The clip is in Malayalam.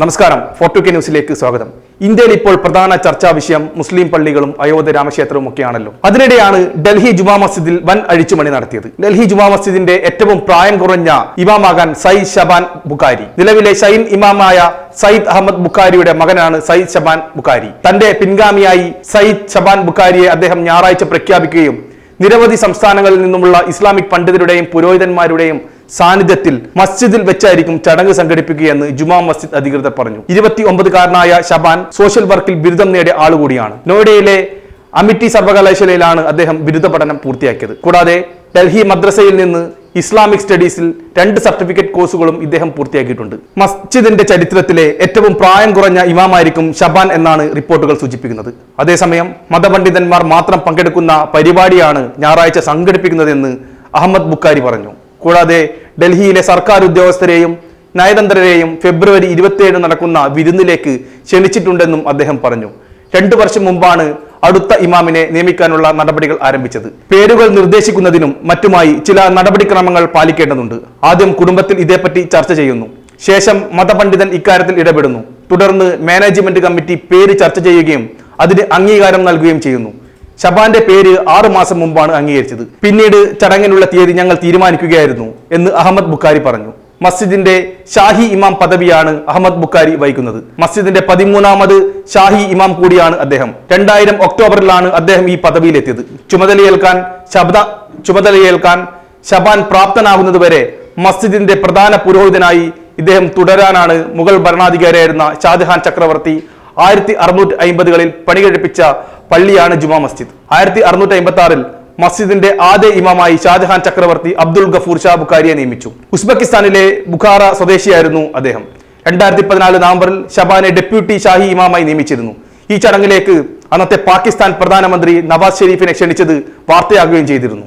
നമസ്കാരം. ഫോർട്ടു കെ ന്യൂസിലേക്ക് സ്വാഗതം. ഇന്ത്യയിൽ ഇപ്പോൾ പ്രധാന ചർച്ചാ വിഷയം മുസ്ലിം പള്ളികളും അയോധ്യ രാമക്ഷേത്രവും ഒക്കെയാണല്ലോ. അതിനിടെയാണ് ഡൽഹി ജുമാ മസ്ജിദിൽ വൻ അഴിച്ചുപണി നടത്തിയത്. ഡൽഹി ജുമാ മസ്ജിദിന്റെ ഏറ്റവും പ്രായം കുറഞ്ഞ ഇമാമാകാൻ സയ്യിദ് ഷബാൻ ബുഖാരി. നിലവിലെ ഷൈൻ ഇമാമായ സയ്യിദ് അഹമ്മദ് ബുഖാരിയുടെ മകനാണ് സയ്യിദ് ഷബാൻ ബുഖാരി. തന്റെ പിൻഗാമിയായി സയ്യിദ് ഷബാൻ ബുഖാരിയെ അദ്ദേഹം ഞായറാഴ്ച പ്രഖ്യാപിക്കുകയും നിരവധി സംസ്ഥാനങ്ങളിൽ നിന്നുമുള്ള ഇസ്ലാമിക് പണ്ഡിതരുടെയും പുരോഹിതന്മാരുടെയും സാന്നിധ്യത്തിൽ മസ്ജിദിൽ വെച്ചായിരിക്കും ചടങ്ങ് സംഘടിപ്പിക്കുകയെന്ന് ജുമാ മസ്ജിദ് അധികൃതർ പറഞ്ഞു. ഇരുപത്തി ഒമ്പതുകാരനായ ഷബാൻ സോഷ്യൽ വർക്കിൽ ബിരുദം നേടിയ ആളുകൂടിയാണ്. നോയിഡയിലെ അമിറ്റി സർവകലാശാലയിലാണ് അദ്ദേഹം ബിരുദ പഠനം പൂർത്തിയാക്കിയത്. കൂടാതെ ഡൽഹി മദ്രസയിൽ നിന്ന് ഇസ്ലാമിക് സ്റ്റഡീസിൽ രണ്ട് സർട്ടിഫിക്കറ്റ് കോഴ്സുകളും ഇദ്ദേഹം പൂർത്തിയാക്കിയിട്ടുണ്ട്. മസ്ജിദിന്റെ ചരിത്രത്തിലെ ഏറ്റവും പ്രായം കുറഞ്ഞ ഇമാമായിരിക്കും ഷബാൻ എന്നാണ് റിപ്പോർട്ടുകൾ സൂചിപ്പിക്കുന്നത്. അതേസമയം മതപണ്ഡിതന്മാർ മാത്രം പങ്കെടുക്കുന്ന പരിപാടിയാണ് ഞായറാഴ്ച സംഘടിപ്പിക്കുന്നതെന്ന് അഹമ്മദ് ബുക്കാരി പറഞ്ഞു. കൂടാതെ ഡൽഹിയിലെ സർക്കാർ ഉദ്യോഗസ്ഥരെയും നയതന്ത്രരെയും ഫെബ്രുവരി ഇരുപത്തിയേഴ് നടക്കുന്ന വിരുന്നിലേക്ക് ക്ഷണിച്ചിട്ടുണ്ടെന്നും അദ്ദേഹം പറഞ്ഞു. രണ്ടു വർഷം മുമ്പാണ് അടുത്ത ഇമാമിനെ നിയമിക്കാനുള്ള നടപടികൾ ആരംഭിച്ചത്. പേരുകൾ നിർദ്ദേശിക്കുന്നതിനും മറ്റുമായി ചില നടപടിക്രമങ്ങൾ പാലിക്കേണ്ടതുണ്ട്. ആദ്യം കുടുംബത്തിൽ ഇതേപ്പറ്റി ചർച്ച ചെയ്യുന്നു. ശേഷം മതപണ്ഡിതൻ ഇക്കാര്യത്തിൽ ഇടപെടുന്നു. തുടർന്ന് മാനേജ്മെന്റ് കമ്മിറ്റി പേര് ചർച്ച ചെയ്യുകയും അതിന് അംഗീകാരം നൽകുകയും ചെയ്യുന്നു. ഷബാന്റെ പേര് ആറു മാസം മുമ്പാണ് അംഗീകരിച്ചത്. പിന്നീട് ചടങ്ങിനുള്ള തീയതി ഞങ്ങൾ തീരുമാനിക്കുകയായിരുന്നു എന്ന് അഹമ്മദ് ബുക്കാരി പറഞ്ഞു. മസ്ജിദിന്റെ ഷാഹി ഇമാം പദവിയാണ് അഹമ്മദ് ബുക്കാരി വഹിക്കുന്നത്. മസ്ജിദിന്റെ പതിമൂന്നാമത് ഷാഹി ഇമാം കൂടിയാണ് അദ്ദേഹം. രണ്ടായിരം ഒക്ടോബറിലാണ് അദ്ദേഹം ഈ പദവിയിലെത്തിയത്. ചുമതലയേൽക്കാൻ ശബ്ദ ചുമതലയേൽക്കാൻ ഷബാൻ പ്രാപ്തനാകുന്നതുവരെ മസ്ജിദിന്റെ പ്രധാന പുരോഹിതനായി ഇദ്ദേഹം തുടരാനാണ് മുഗൾ ഭരണാധികാരിയായിരുന്ന ഷാജഹാൻ ചക്രവർത്തി ആയിരത്തി അറുന്നൂറ്റി അമ്പതുകളിൽ പണി കഴിപ്പിച്ച പള്ളിയാണ് ജുമാ മസ്ജിദ്. ആയിരത്തി അറുന്നൂറ്റി അമ്പത്തി ആറിൽ മസ്ജിദിന്റെ ആദ്യ ഇമാമായി ഷാജഹാൻ ചക്രവർത്തി അബ്ദുൾ ഗഫൂർ ഷാ ബുഖാരിയെ നിയമിച്ചു. ഉസ്ബെക്കിസ്ഥാനിലെ ബുഖാറ സ്വദേശിയായിരുന്നു അദ്ദേഹം. രണ്ടായിരത്തി പതിനാല് നവംബറിൽ ഷബാനെ ഡെപ്യൂട്ടി ഷാഹി ഇമാമായി നിയമിച്ചിരുന്നു. ഈ ചടങ്ങിലേക്ക് അന്നത്തെ പാകിസ്ഥാൻ പ്രധാനമന്ത്രി നവാസ് ഷെരീഫിനെ ക്ഷണിച്ചത് വാർത്തയാകുകയും ചെയ്തിരുന്നു.